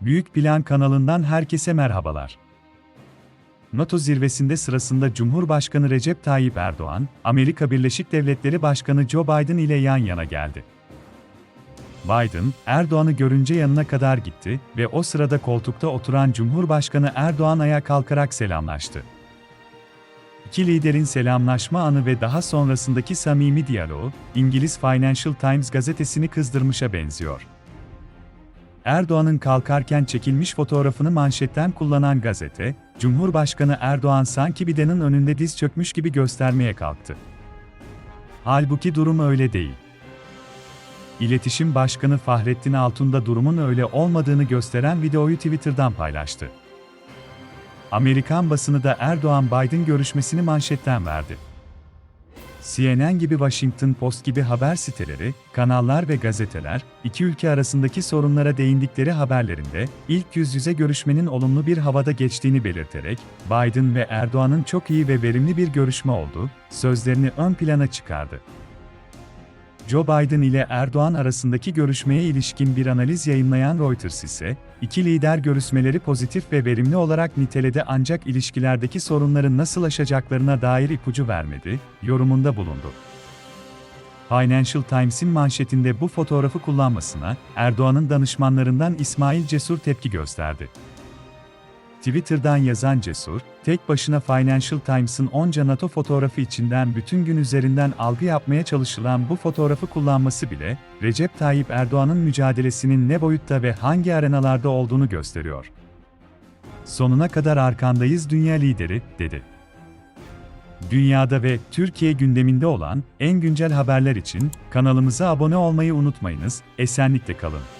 Büyük Plan kanalından herkese merhabalar. NATO zirvesinde sırasında Cumhurbaşkanı Recep Tayyip Erdoğan, Amerika Birleşik Devletleri Başkanı Joe Biden ile yan yana geldi. Biden, Erdoğan'ı görünce yanına kadar gitti ve o sırada koltukta oturan Cumhurbaşkanı Erdoğan ayağa kalkarak selamlaştı. İki liderin selamlaşma anı ve daha sonrasındaki samimi diyaloğu, İngiliz Financial Times gazetesini kızdırmışa benziyor. Erdoğan'ın kalkarken çekilmiş fotoğrafını manşetten kullanan gazete, Cumhurbaşkanı Erdoğan sanki bidenin önünde diz çökmüş gibi göstermeye kalktı. Halbuki durum öyle değil. İletişim Başkanı Fahrettin Altun da durumun öyle olmadığını gösteren videoyu Twitter'dan paylaştı. Amerikan basını da Erdoğan-Biden görüşmesini manşetten verdi. CNN gibi Washington Post gibi haber siteleri, kanallar ve gazeteler, iki ülke arasındaki sorunlara değindikleri haberlerinde, ilk yüz yüze görüşmenin olumlu bir havada geçtiğini belirterek, Biden ve Erdoğan'ın çok iyi ve verimli bir görüşme oldu, sözlerini ön plana çıkardı. Joe Biden ile Erdoğan arasındaki görüşmeye ilişkin bir analiz yayınlayan Reuters ise, iki lider görüşmeleri pozitif ve verimli olarak niteledi ancak ilişkilerdeki sorunları nasıl aşacaklarına dair ipucu vermedi, yorumunda bulundu. Financial Times'in manşetinde bu fotoğrafı kullanmasına, Erdoğan'ın danışmanlarından İsmail Cesur tepki gösterdi. Twitter'dan yazan Cesur, tek başına Financial Times'ın onca NATO fotoğrafı içinden bütün gün üzerinden algı yapmaya çalışılan bu fotoğrafı kullanması bile, Recep Tayyip Erdoğan'ın mücadelesinin ne boyutta ve hangi arenalarda olduğunu gösteriyor. Sonuna kadar arkandayız dünya lideri, dedi. Dünyada ve Türkiye gündeminde olan en güncel haberler için kanalımıza abone olmayı unutmayınız, esenlikle kalın.